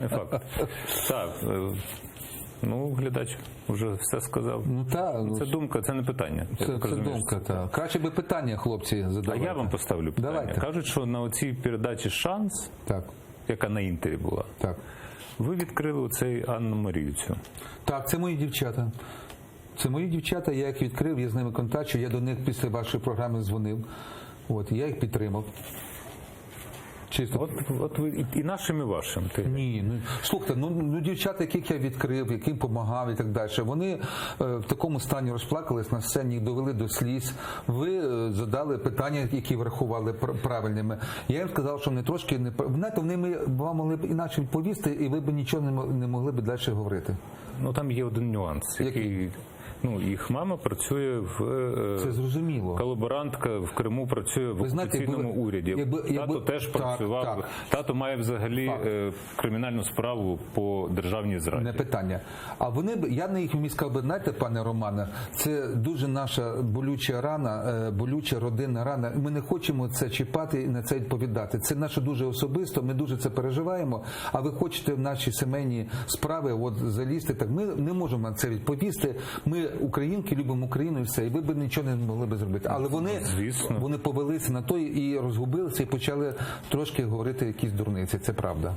Не факт. Так. е, Ну, глядач вже все сказав. Ну так, ну, Це думка, це не питання. Це, так це думка. Так. Краще би питання, хлопці, А я вам поставлю питання. Давайте. Кажуть, що на оцій передачі шанс, Так, яка на інтері була, так. ви відкрили оцей Анну Маріюцю. Так, це мої дівчата. Це мої дівчата, я їх відкрив, я з ними контактую, я до них після вашої програми дзвонив. От, я їх підтримав. Чисто. От, от ви і, нашим, і вашим. Ти. Ні, ну слухайте, ну, ну дівчата, яких я відкрив, яким допомагав і так далі, вони е, в такому стані розплакались на сцені, їх довели до сліз. Ви е, задали питання, які врахували пр- правильними. Я їм сказав, що вони трошки не знаєте, вони ми вам могли б інакше відповісти, і ви б нічого не, могли б далі говорити. Ну там є один нюанс, який, ну, їх мама працює в е, Це зрозуміло. колаборантка в Криму працює в знаєте, окупаційному якби- уряді. якби- Тато якби- теж так, працював. так. Тато має взагалі Факт. е, кримінальну справу по державній зраді. Не питання. А вони б я на їх міст сказав би, знаєте, пане Романе, це дуже наша болюча рана, е, болюча родинна рана. Ми не хочемо це чіпати і на це відповідати. Це наше дуже особисто. Ми дуже це переживаємо. А ви хочете в наші сімейні справи от залізти? Так ми не можемо на це відповісти. Ми українки любимо Україну і все. І ви б нічого не могли би зробити. Але вони Звісно. вони повелися на той і розгубилися, і почали трошки говорити якісь дурниці. Це правда.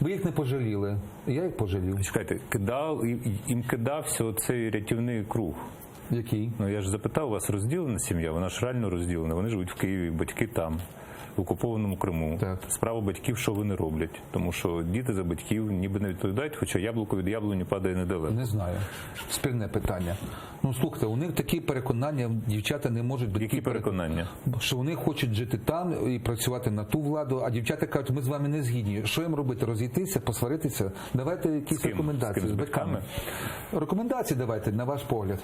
Ви їх не пожаліли. Я їх пожалів. Чекайте, кидав, їм кидався оцей рятівний круг. Який? Ну я ж запитав, у вас розділена сім'я? Вона ж реально розділена. Вони живуть в Києві, батьки там, в окупованому Криму. Так. Справа батьків, що вони роблять, тому що діти за батьків ніби не відповідають, хоча яблуко від яблуні падає недалеко. Не знаю. Спірне питання. Ну слухайте, у них такі переконання, дівчата не можуть бути Які переконання? що вони хочуть жити там і працювати на ту владу, а дівчата кажуть, ми з вами не згідні. Що їм робити? Розійтися, посваритися? Давайте якісь ким? рекомендації З ким? З батьками? Рекомендації давайте, на ваш погляд.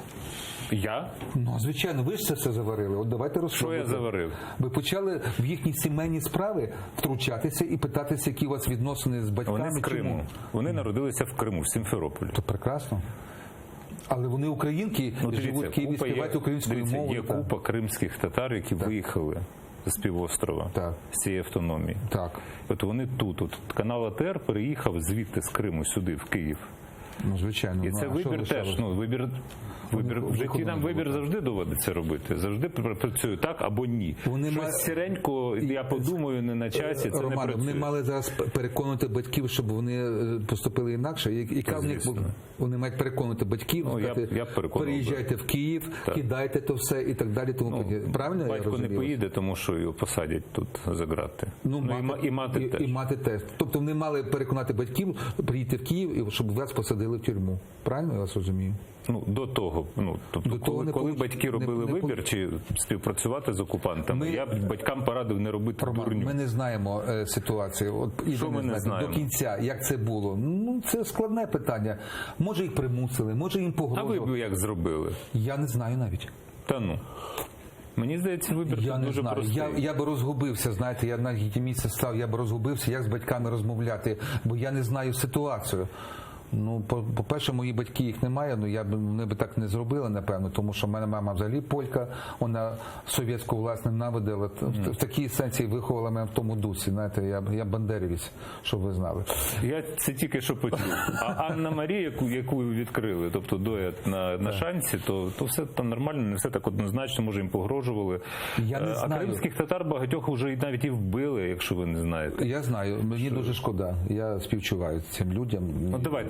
Я? Ну, звичайно, ви ж це все заварили. От давайте Що я заварив? Ви почали в їхні сімейні справи втручатися і питатися, які у вас відносини з батьками. Вони з Криму. Чому? Вони народилися в Криму, в Сімферополі. То прекрасно. Але вони українки, Ну, живуть в Києві, співають українською дивіться, мовою. Є так. купа кримських татар, які виїхали з півострова Так. з цієї автономії. Так, От вони тут. От канал АТР переїхав звідти з Криму сюди, в Київ. Ну звичайно. І ну, це а вибір теж. Ну вибір. Вибір в житті нам вибір так. завжди доводиться робити. Завжди пр- працюю так або ні. Вони Щось ма- сіренько, я подумаю, не на часі. Це Романе, не працює. вони мали зараз п- переконувати батьків, щоб вони е, поступили інакше. Яка в них вони мають переконувати батьків, Ну, сказати, я би. переїжджайте в Київ, кидайте то все і так далі. Тому подібне. правильно я Ну, Батько не поїде, тому що його посадять тут за грати. Ну, і, ма- і мати і, теж. і мати теж. Тобто вони мали переконати батьків приїти в Київ, щоб вас посадили в тюрму. Правильно я вас розумію? Ну до того, ну тобто, До того коли, не коли получ- батьки робили не вибір чи співпрацювати з окупантами, Ми- я б батькам порадив не робити Роман, дурню. ми не знаємо е, ситуацію. От і Що ми не знаємо? до кінця, як це було. Ну це складне питання. Може їх примусили, може їм А ви б як зробили? Я не знаю навіть. Та ну. Мені здається, вибір Я не дуже знаю. простий. Я, я би розгубився. Знаєте, я на місце став. Я би розгубився, як з батьками розмовляти, бо я не знаю ситуацію. Ну, по- по-перше, мої батьки їх немає. Ну я б вони би так не зробили, напевно, тому що в мене мама взагалі полька, вона совєтську власть ненавидила. В, в такій сенсі виховала мене в тому дусі. Знаєте, я я бандерівець, щоб ви знали. Я це тільки що почув. А Анна Марія, яку, яку відкрили, тобто доят на, на шансі, то, то все там нормально, не все так однозначно, може їм погрожували. Я не Е, а знаю. кримських татар багатьох вже навіть і вбили, якщо ви не знаєте. Я знаю, мені дуже шкода. Я співчуваю цим людям. Ну давайте